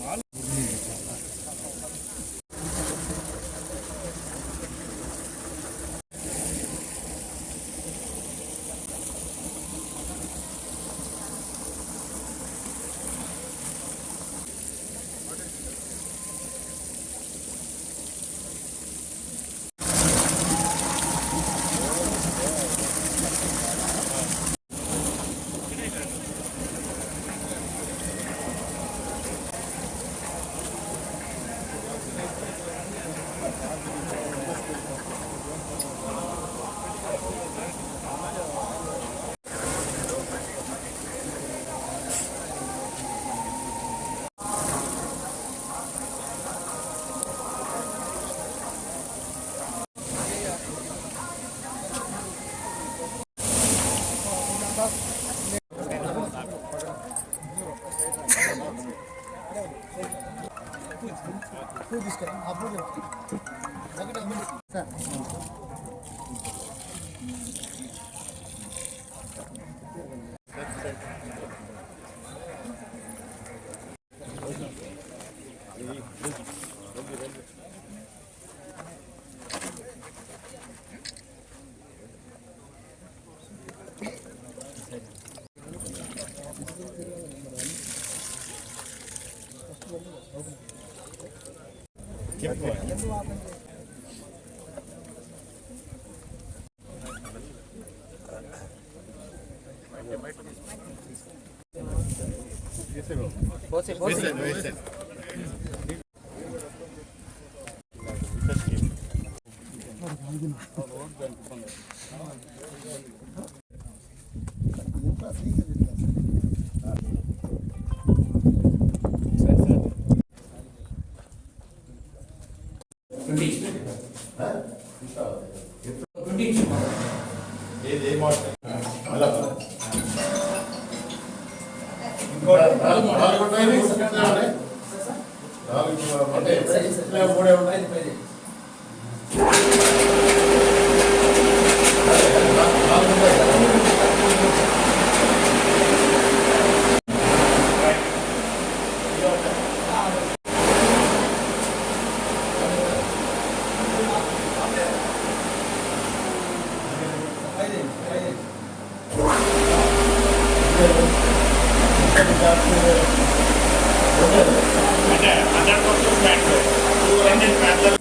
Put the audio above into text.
Mall పూలు తీసుకెళ్ళి ఆ పూలు సార్ Thank you. você పోసే వేసే Thank you. నాలుగు అంటే మూడే ఉన్నాయి అంటే hundred percent fact two hundred fact